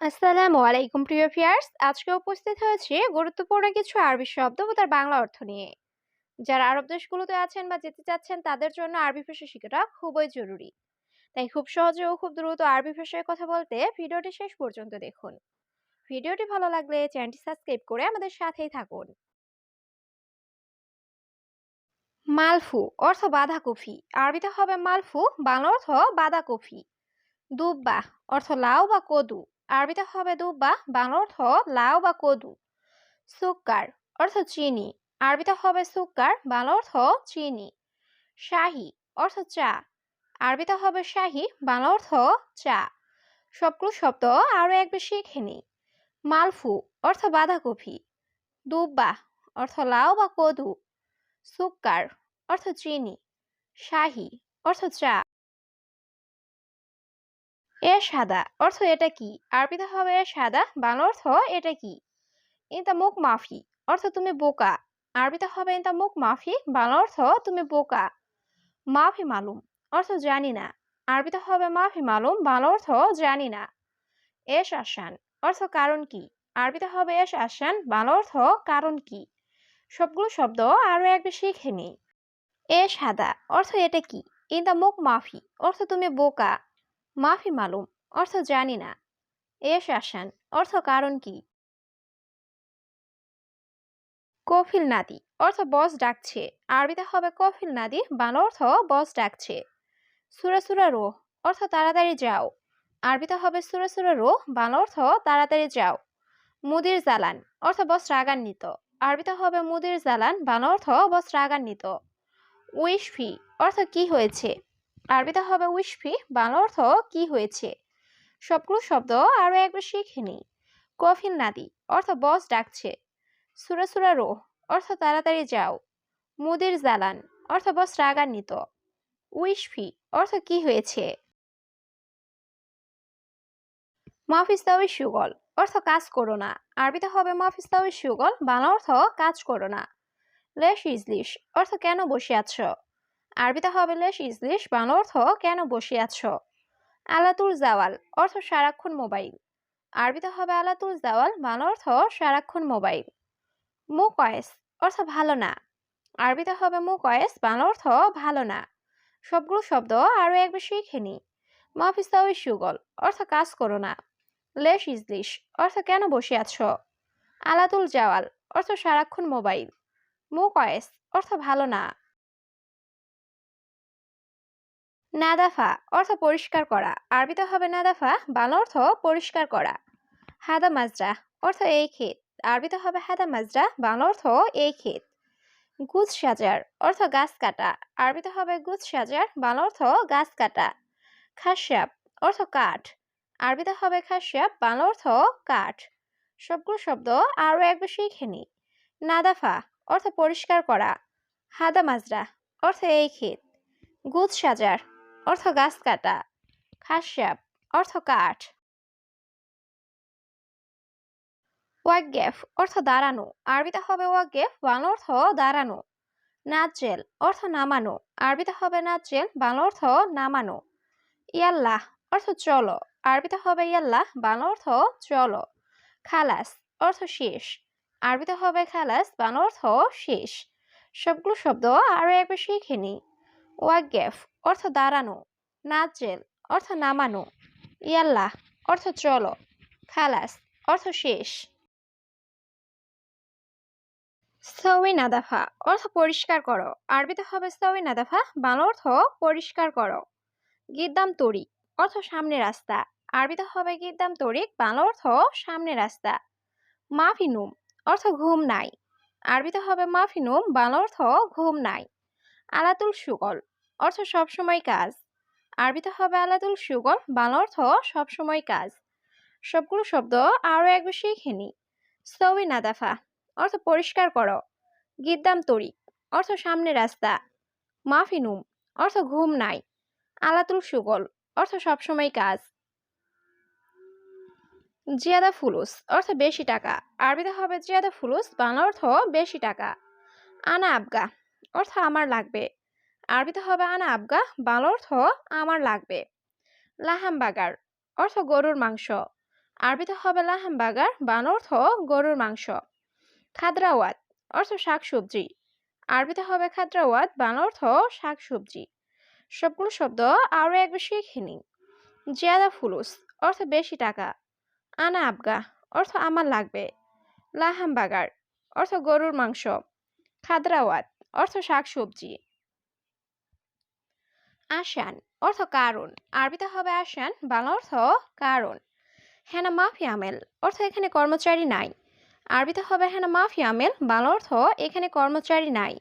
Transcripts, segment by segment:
আসসালামু আলাইকুম, প্রিয় ভিউয়ার্স। আজকে উপস্থিত হয়েছি গুরুত্বপূর্ণ কিছু আরবি শব্দ ও তার বাংলা অর্থ নিয়ে। যারা আরব দেশগুলোতে আছেন বা যেতে চাচ্ছেন, তাদের জন্য আরবি ভাষা শেখাটা খুবই জরুরি। তাই খুব সহজে ও খুব দ্রুত আরবি ভাষায় কথা বলতে ভিডিওটি শেষ পর্যন্ত দেখুন। ভিডিওটি ভালো লাগলে চ্যানেলটি সাবস্ক্রাইব করে আমাদের সাথেই থাকুন। মালফু অর্থ বাঁধাকপি। আরবিতে হবে মালফু, বাংলা অর্থ বাঁধাকপি। দুব্বা অর্থ লাউ বা কদু। আরবিতে হবে দু দুব্বা বাংলা অর্থ লাউ বা কদু। সুক্কার অর্থ চিনি। আরবিতে হবে সুক্কার, বাংলা অর্থ চিনি। শাহি অর্থ চা। আরবিতে হবে শাহি, বাংলা অর্থ চা। সবগুলো শব্দ আরও একবার শিখে নিই। মালফু অর্থ বাঁধাকপি। দুব্বা অর্থ লাউ বা কদু। সুক্কার অর্থ চিনি। শাহি অর্থ চা। এ সাদা অর্থ এটা কি? আরবিতে হবে সাদা, বাংলা অর্থ এটা কি? ইনতা মুখ মাফি, অর্থ তুমি বোকা। আরবিতে হবে ইনতা মুখ মাফি, বাংলা অর্থ তুমি বোকা। মাফি মালুম, অর্থ জানি না। আরবিতে হবে মাফি মালুম, বাংলা অর্থ জানি না। এস আসান, অর্থ কারণ কি? আরবিতে হবে এস আসান, বাংলা অর্থ কারণ কি? সবগুলো শব্দ আরও একবার শিখে নিই এ সাদা, অর্থ এটা কি? ইনতা মুখ মাফি, অর্থ তুমি বোকা। মাফি মালুম, অর্থ জানি না। এস আসান, অর্থ কারণ কি? কফিল নাদি, অর্থ বস ডাকছে। আরবিতে হবে কফিল নাদি, বাংলা অর্থ বস ডাকছে। সুরা সুরা রো অর্থ তাড়াতাড়ি যাও। আরবিতে হবে সুরা সুরা রো বাংলা অর্থ তাড়াতাড়ি যাও। মুদির জালান, অর্থ বস রাগান্বিত। আরবিতে হবে মুদির জালান, বাংলা অর্থ বস রাগান্বিত। উইশ ফি, অর্থ কি হয়েছে? আরবিতে হবে উইশফি বাংলা অর্থ কি হয়েছে? সবগুলো শব্দ আরও একবার শিখে নিই। কফিল নাদি, অর্থ বস ডাকছে। সুরা সুরা রো অর্থ তাড়াতাড়ি যাও। মুদির জালান, অর্থ বস রাগান্বিত। উইশফি অর্থ কি হয়েছে? মাফিস্তাউই সুগল, অর্থ কাজ করো না। আরবিতে হবে মাফিস্তাউই সুগল, বাংলা অর্থ কাজ করো না। লেশ ইজলিশ, অর্থ কেন বসে আছো? আরবিতে হবে লেশ ইজলিশ, বাংলা অর্থ কেন বসে আছো? আলাতুল জাওয়াল, অর্থ সারাক্ষণ মোবাইল। আরবিতে হবে আলাতুল জাওয়াল বান অর্থ সারাক্ষণ মোবাইল। মুকয়েস, অর্থ ভালো না। আরবিতে হবে মুকয়েস, বাংলা অর্থ ভালো না। সবগুলো শব্দ আরও একবার শিখে নি। মাফিস্তাউই সুগল অর্থ কাজ করো না। লেশ, ইজলিশ, অর্থ কেন বসে আছো? আলাতুল জাওয়াল, অর্থ সারাক্ষণ মোবাইল। মুকয়েস, অর্থ ভালো না। নাদাফা অর্থ পরিষ্কার করা। আরবিতে হবে নাদাফা, বাংলা অর্থ পরিষ্কার করা। হাদা মাজরা অর্থ এই ক্ষেত। আরবিতে হবে হাদা মাজরা, বাংলা অর্থ এই ক্ষেত। গুজ সাজার অর্থ গাছ কাটা। আরবিতে হবে গুজ সাজার, বাংলা অর্থ গাছ কাটা। খাসাব অর্থ কাঠ। আরবিতে হবে খাসাব বাংলা অর্থ কাঠ। সবগুলো শব্দ আরও একবার শিখে নি। নাদাফা অর্থ পরিষ্কার করা। হাদা মাজরা অর্থ এই ক্ষেত। গুজ সাজার অর্থ গাছ কাটা খাসাব অর্থ কাঠ। ওয়াকগেফ অর্থ দাঁড়ানো। আরবিতে হবে ওয়াকগেফ বাংলা অর্থ দাঁড়ানো। নাচেল অর্থ নামানো। আরবিতে হবে নাচেল বাংলা অর্থ নামানো। ইয়াল্লাহ, অর্থ চলো। আরবিতে হবে ইয়াল্লাহ, বাংলা অর্থ চলো। খালাস, অর্থ শেষ। আরবিতে হবে খালাস, বাংলা অর্থ শেষ। সবগুলো শব্দ আরও একবার শিখে নি ওয়াকগেফ অর্থ দাঁড়ানো নাচেল অর্থ নামানো, ইয়াল্লাহ, অর্থ চলো, খালাস, অর্থ শেষ। সৌই অর্থ পরিষ্কার করো। আরবিতে হবে সৌই নাদাফা, বাংলা অর্থ পরিষ্কার করো। গিদ্দাম তরি অর্থ সামনে রাস্তা। আরবিতে হবে গিদ্দাম তরিক, বাংলা অর্থ সামনে রাস্তা। মাফিনুম, অর্থ ঘুম নাই। আরবিতে হবে মাফিনুম, বাংলা অর্থ ঘুম নাই। আলাতুল সুগল অর্থ সবসময় কাজ। আরবিতে হবে আলাতুল সুগল বাংলা অর্থ সবসময় কাজ। সবগুলো শব্দ আরও একবার শিখে নি সৌই নাদাফা, অর্থ পরিষ্কার করো। গিদ্দাম তরি অর্থ সামনে রাস্তা। মাফিনুম অর্থ ঘুম নাই। আলাতুল সুগল, অর্থ সবসময় কাজ। জিয়াদা ফুলুস, অর্থ বেশি টাকা। আরবিতে হবে জিয়াদা ফুলুস, বাংলা অর্থ বেশি টাকা। আনা আবগা, অর্থ আমার লাগবে। আরবিতে হবে আনা আবগা বাংলা অর্থ আমার লাগবে। লাহাম বাগার অর্থ গরুর মাংস। আরবিতে হবে লাহামবাগার বাংলা অর্থ গরুর মাংস। খাদ্রাওয়াত, অর্থ শাকসবজি। আরবিতে হবে খাদ্রাওয়াত বাংলা অর্থ শাকসবজি। সবগুলো শব্দ আরও একবার শিখে নিন জিয়াদা ফুলুস, অর্থ বেশি টাকা। আনা আবগা, অর্থ আমার লাগবে। লাহামবাগার, অর্থ গরুর মাংস। খাদ্রাওয়াত, অর্থ শাকসবজি। আসান অর্থ কারণ। আরবিতে হবে আসান, বাংলা অর্থ কারণ। হেনা মাফি আমেল অর্থ এখানে কর্মচারী নাই। আরবিতে হবে হেনা মাফি আমেল, বাংলা অর্থ এখানে কর্মচারী নাই।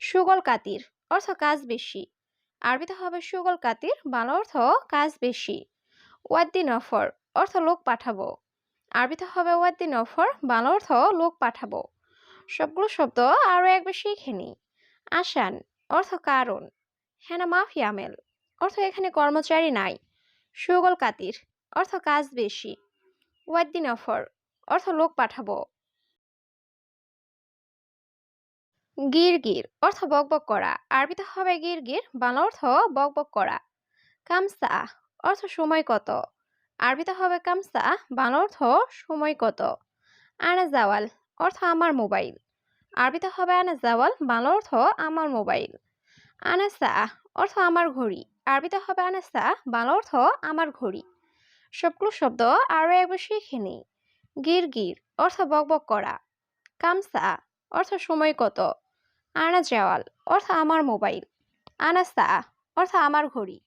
সুগল কাতির অর্থ কাজ বেশি। আরবিতে হবে সুগল কাতির, বাংলা অর্থ কাজ বেশি। ওয়াদ্দিন অফর অর্থ লোক পাঠাবো। আরবিতে হবে ওয়াদ্দিন অফর বাংলা অর্থ লোক পাঠাবো। সবগুলো শব্দ আরও একবার শিখে নিই। আসান অর্থ কারণ। হেনা মাফি আমেল। অর্থ এখানে কর্মচারী নাই। সুগল কাতির। অর্থ কাজ বেশি। ওয়াদ্দিন অফর। অর্থ লোক পাঠাবো। গির গির। অর্থ বকবক করা। আরবিতে হবে গির গির। বাংলা অর্থ বকবক করা। কামসা। অর্থ সময় কত। আরবিতে হবে কামসা। বাংলা অর্থ সময় কত। আনা জাওয়াল। অর্থ আমার মোবাইল। আরবিতে হবে আনা জাওয়াল। বাংলা অর্থ আমার মোবাইল। আনাসা অর্থ আমার ঘড়ি। আরবিতে হবে আনাসা, বাংলা অর্থ আমার ঘড়ি। সবগুলো শব্দ আরও একবার শিখে নিই। গির গির, অর্থ বকবক করা। কামসা, অর্থ সময় কত। আনা জাওয়াল, অর্থ আমার মোবাইল। আনাসা, অর্থ আমার ঘড়ি।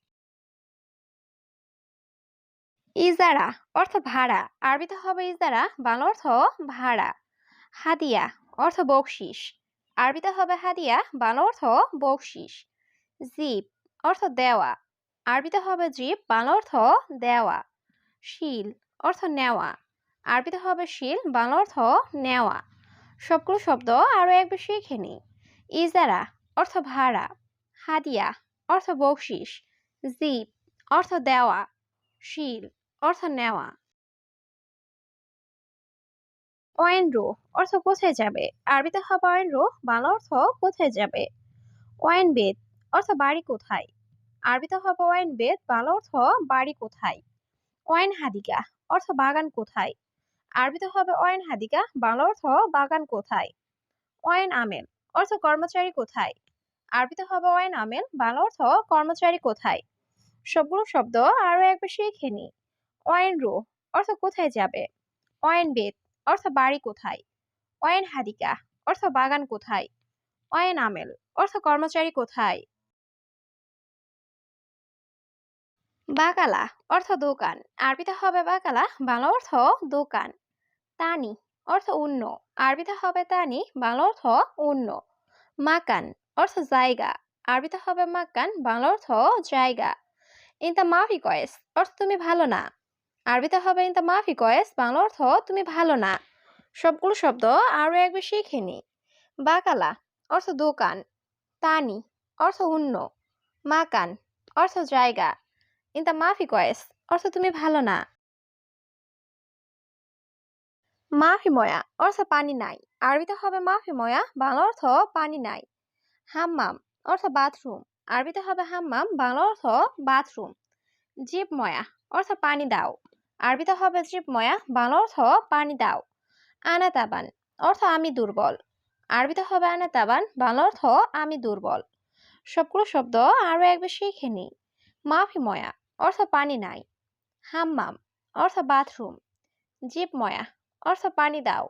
ইজারা, অর্থ ভাড়া। আরবিতে হবে ইজারা, বাংলা অর্থ ভাড়া। হাদিয়া, অর্থ বকশিস। আরবিতে হবে হাদিয়া, বাংলা অর্থ বকশিস। জিপ অর্থ দেওয়া। আরবিতে হবে জিপ বাংলা অর্থ দেওয়া। শিল অর্থ নেওয়া। আরবিতে হবে শিল, বাংলা অর্থ নেওয়া। সবগুলো শব্দ আরও একবার শিখে নিই। ইজারা অর্থ ভাড়া। হাদিয়া অর্থ বকশিস। জিপ অর্থ দেওয়া। শিল অর্থ নেওয়া। ওয়েনরো অর্থ কোথায় যাবে? আরবিতে হবে ওয়েনরো বাংলা অর্থ কোথায় যাবে? ওয়াইন বেদ অর্থ বাড়ি কোথায়? আরবিতে হবে ওয়াইন বেদ, বাংলা অর্থ বাড়ি কোথায়? ওয়াইন হাদিকা অর্থ বাগান কোথায়? আরবিতে হবে ওয়াইন হাদিকা, বাংলা অর্থ বাগান কোথায়? ওয়াইন আমেল অর্থ কর্মচারী কোথায়? আরবিতে হবে ওয়াইন আমেল, বাংলা অর্থ কর্মচারী কোথায়? সবগুলো শব্দ আরও একবার শিখে নি। ওয়াইন রো অর্থ কোথায় যাবে? ওয়াইন বেদ অর্থ বাড়ি কোথায়? ওয়াইন হাদিকা, অর্থ বাগান কোথায়? ওয়াইন আমেল, অর্থ কর্মচারী কোথায়? বাকালা, অর্থ দোকান। আরবিতে হবে বাকালা, বাংলা অর্থ দোকান। তানি, অর্থ অন্য আরবিতে হবে তানি, বাংলা অর্থ অন্য মাকান, অর্থ জায়গা। আরবিতে হবে মাকান, বাংলা অর্থ জায়গা। ইনতা মাফি কয়েস অর্থ তুমি ভালো না। আরবিতে হবে ইনতা মাফি কয়েস বাংলা অর্থ তুমি ভালো না। সবগুলো শব্দ আরও একবার শিখে নি। বাকালা, অর্থ দোকান। তানি, অর্থ অন্য মাকান, অর্থ জায়গা। ইনতা মাফি কয়েস অর্থ তুমি ভালো না। মাফি ময়া অর্থ পানি নাই। আরবিতে হবে মাফি ময়া বাংলা অর্থ পানি নাই। হাম্মাম, অর্থ বাথরুম। আরবিতে হবে হাম্মাম, বাংলা অর্থ বাথরুম। জিপ ময়া অর্থ পানি দাও। আরবিতে হবে জিপ ময়া, বাংলা অর্থ পানি দাও। আনা তাবান অর্থ আমি দুর্বল। আরবিতে হবে আনা তাবান বাংলা অর্থ আমি দুর্বল। সবগুলো শব্দ আরও একবার শিখে নিই। মাফি ময়া, অর্থ পানি নাই। হাম্মাম, অর্থ বাথরুম। জিপ ময়া, অর্থ পানি দাও।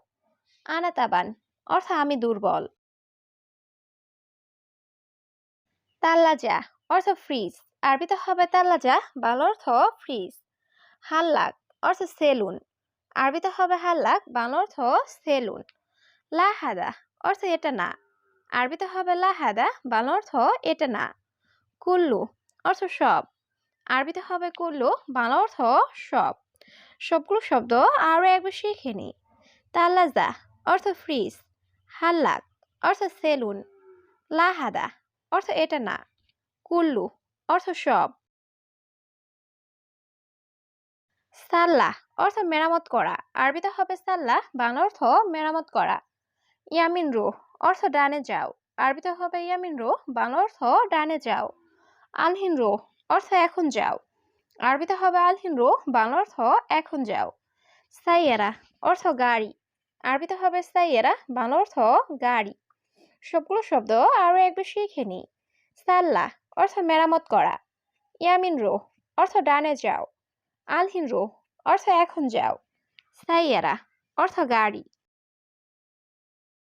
আনা তাবান অর্থ আমি দুর্বল। তাল্লাজা, অর্থ ফ্রিজ। আরবিতে হবে তাল্লাজা, বাংলা অর্থ ফ্রিজ। হাল্লাক অর্থ সেলুন। আরবিতে হবে হাল্লাক, বাংলা অর্থ সেলুন। লাহাদা অর্থ এটা না। আরবিতে হবে লাহাদা, বাংলা অর্থ এটা না। কুল্লু অর্থ সব। আরবিতে হবে কুল্লু, বাংলা অর্থ সব। সবগুলো শব্দ আরও একবার শিখে নিই। তাল্লাজা অর্থ ফ্রিজ। হাল্লাক অর্থ সেলুন। লাহাদা অর্থ এটা না। কুল্লু অর্থ সব। সাল্লাহ অর্থ মেরামত করা। আরবিতে হবে সাল্লাহ, বাংলা অর্থ মেরামত করা। ইয়ামিন রো অর্থ ডানে যাও। আরবিতে হবে ইয়ামিন রো বাংলা অর্থ ডানে যাও। আলহিন রো অর্থ এখন যাও। আরবিতে হবে আলহিন রো বাংলা অর্থ এখন যাও। সাইয়েরা অর্থ গাড়ি। আরবিতে হবে সাইয়েরা, বাংলা অর্থ গাড়ি। সবগুলো শব্দ আরও একবার শিখে নিই। সাল্লা অর্থ মেরামত করা। ইয়ামিন রো অর্থ ডানে যাও। আলহিন রো অর্থ এখন যাও। সাইয়ারা অর্থ গাড়ি।